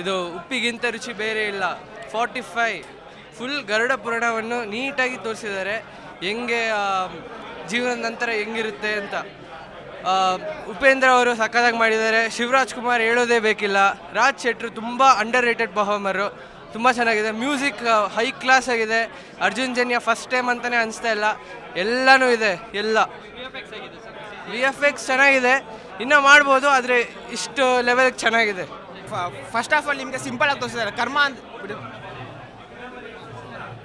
ಇದು ಉಪ್ಪಿಗಿಂತ ರುಚಿ ಬೇರೆ ಇಲ್ಲ. ಫಾರ್ಟಿ ಫೈ ಫುಲ್ ಗರುಡ ಪುರಾಣವನ್ನು ನೀಟಾಗಿ ತೋರಿಸಿದ್ದಾರೆ. ಹೆಂಗೆ ಜೀವನದ ನಂತರ ಹೆಂಗಿರುತ್ತೆ ಅಂತ. ಉಪೇಂದ್ರ ಅವರು ಸಕ್ಕದಾಗಿ ಮಾಡಿದ್ದಾರೆ. ಶಿವರಾಜ್ ಕುಮಾರ್ ಹೇಳೋದೇ ಬೇಕಿಲ್ಲ. ರಾಜ್ ಶೆಟ್ರು ತುಂಬ ಅಂಡರ್ ರೇಟೆಡ್ ಪರ್ಫಾರ್ಮರು ತುಂಬ ಚೆನ್ನಾಗಿದೆ. ಮ್ಯೂಸಿಕ್ ಹೈ ಕ್ಲಾಸ್ ಆಗಿದೆ. ಅರ್ಜುನ್ ಜನ್ಯ ಫಸ್ಟ್ ಟೈಮ್ ಅಂತಲೇ ಅನಿಸ್ತಾ ಇಲ್ಲ. ಎಲ್ಲನೂ ಇದೆ. ಎಲ್ಲ. ವಿ ಎಫ್ ಎಕ್ಸ್ ಚೆನ್ನಾಗಿದೆ. ಇನ್ನೂ ಮಾಡ್ಬೋದು, ಆದರೆ ಇಷ್ಟು ಲೆವೆಲ್ಗೆ ಚೆನ್ನಾಗಿದೆ. ಫಸ್ಟ್ ಆಫ್ ಆಲ್ ನಿಮಗೆ ಸಿಂಪಲ್ ಆಗಿ ತೋರಿಸಿದ್ದಾರೆ ಕರ್ಮ ಅಂತ.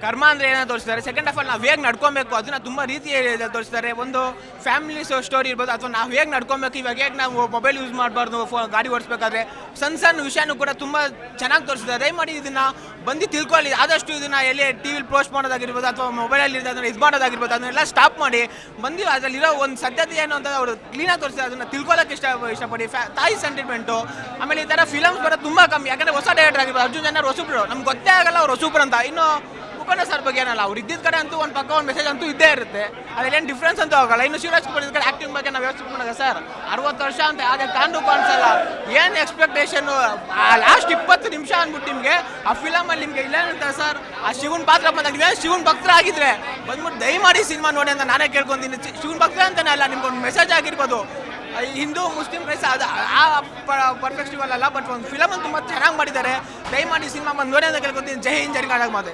ಕರ್ಮ ಅಂದ್ರೆ ಏನೋ ತೋರಿಸ್ತಾರೆ? ಸೆಕೆಂಡ್ ಆಫ್ ಆಲ್ ನಾವು ಹೇಗೆ ನಡ್ಕೊಬೇಕು? ಅದನ್ನ ತುಂಬ ರೀತಿ ತೋರಿಸ್ತಾರೆ. ಒಂದು ಫ್ಯಾಮಿಲಿ ಸ್ಟೋರಿ ಇರ್ಬೋದು, ಅಥವಾ ನಾವು ಹೇಗೆ ನಡ್ಕೊಬೇಕು? ಇವಾಗ ಹೇಗೆ ನಾವು ಮೊಬೈಲ್ ಯೂಸ್ ಮಾಡಬಾರ್ದು ಗಾಡಿ ಓಡಿಸ್ಬೇಕಾದ್ರೆ? ಸಣ್ಣ ಸಣ್ಣ ವಿಷಯನೂ ಕೂಡ ತುಂಬ ಚೆನ್ನಾಗಿ ತೋರಿಸ್ತಾರೆ. ದಯಮಾಡಿ ಇದನ್ನ ಬಂದು ತಿಳ್ಕೊಳ್ಳಿ. ಆದಷ್ಟು ಇದನ್ನ ಎಲ್ಲಿ ಟಿ ವಿಲಿ ಪೋಸ್ಟ್ ಮಾಡೋದಾಗಿರ್ಬೋದು, ಅಥವಾ ಮೊಬೈಲಲ್ಲಿ ಅದನ್ನ ಇದು ಮಾಡೋದಾಗಿರ್ಬೋದು, ಅದನ್ನೆಲ್ಲ ಸ್ಟಾಪ್ ಮಾಡಿ ಬಂದು ಅದರಲ್ಲಿರೋ ಒಂದು ಸದ್ಯತೆ ಏನು ಅಂತ ಅವರು ಕ್ಲೀನಾಗಿ ತೋರಿಸ್ತಾರೆ. ಅದನ್ನ ತಿಳ್ಕೊಳ್ಳೋಕೆ ಇಷ್ಟ ಇಷ್ಟಪಡಿ. ತಾಯಿ ಸೆಂಟಿಮೆಂಟು ಆಮೇಲೆ ಈ ಥರ ಫಿಲಮ್ಸ್ ಬರೋದು ತುಂಬ ಕಮ್ಮಿ. ಯಾಕಂದ್ರೆ ಹೊಸ ಡೈರೆಕ್ಟರ್ ಆಗಿರ್ಬೋದು. ಅರ್ಜುನ್ ಜನ ಹೊಸಬ್ರು. ನಮ್ಗೆ ಗೊತ್ತೇ ಆಗಲ್ಲ ಅವ್ರು ಹೊಸಬ್ರು ಅಂತ. ಇನ್ನು ಉಪೇಂದ್ರ ಸರ್ ಬಗ್ಗೆ ಏನಲ್ಲ, ಅವ್ರು ಇದ್ದಿದ್ದ ಕಡೆ ಅಂತೂ ಒಂದು ಪಕ್ಕ ಒಂದು ಮೆಸೇಜ್ ಅಂತೂ ಇದ್ದೇ ಇರುತ್ತೆ. ಅದೇನು ಡಿಫ್ರೆನ್ಸ್ ಅಂತೂ ಆಗಲ್ಲ. ಇನ್ನು ಶಿವರಾಜ್ ಕುಮಾರ್ ಇದ್ದ ಕಡೆ ಆಕ್ಟಿಂಗ್ ಬಗ್ಗೆ ನಾವು ಯೋಚನೆ ಮಾಡಿದಾಗ ಸರ್? ಅರವತ್ತು ವರ್ಷ ಅಂತ ಯಾವುದೇ ಕಾಂಡು ಕಾಣಿಸಲ್ಲ. ಏನು ಎಕ್ಸ್ಪೆಕ್ಟೇಷನ್ ಆ ಲಾಸ್ಟ್ ಇಪ್ಪತ್ತು ನಿಮಿಷ ಅಂದ್ಬಿಟ್ಟು ನಿಮಗೆ ಆ ಫಿಲಮಲ್ಲಿ ನಿಮಗೆ ಇಲ್ಲ ಅಂತ ಸರ್. ಆ ಶಿವನ್ ಪಾತ್ರ ಬಂದಾಗ ನೀವೇ ಶಿವನ್ ಭಕ್ತರ ಆಗಿದ್ರೆ. ಬಂದ್ಬಿಟ್ಟು ದಯಮಾಡಿ ಸಿನಿಮಾ ನೋಡಿ ಅಂತ ನಾನೇ ಕೇಳ್ಕೊಂತೀನಿ. ಶಿವನ್ ಭಕ್ತರ ಅಂತಲೇ ಅಲ್ಲ ನಿಮ್ಗೊಂದು ಮೆಸೇಜ್ ಆಗಿರ್ಬೋದು. ಹಿಂದೂ, ಮುಸ್ಲಿಂ, ರೈಸ್ ಅದು ಆ ಪರ್ಫೆಕ್ಟಿವಲ್ ಅಲ್ಲ ಬಟ್ ಒಂದು ಫಿಲಮ್ ತುಂಬ ಚೆನ್ನಾಗಿ ಮಾಡಿದ್ದಾರೆ. ದಯಮಾಡಿ ಸಿನಿಮಾ ಬಂದು ನೋಡಿ ಅಂತ ಕೇಳ್ಕೊತೀನಿ. ಜೈ ಹಿಂದ್, ಜೈ ಕನ್ನಡ ಮಾತೆ.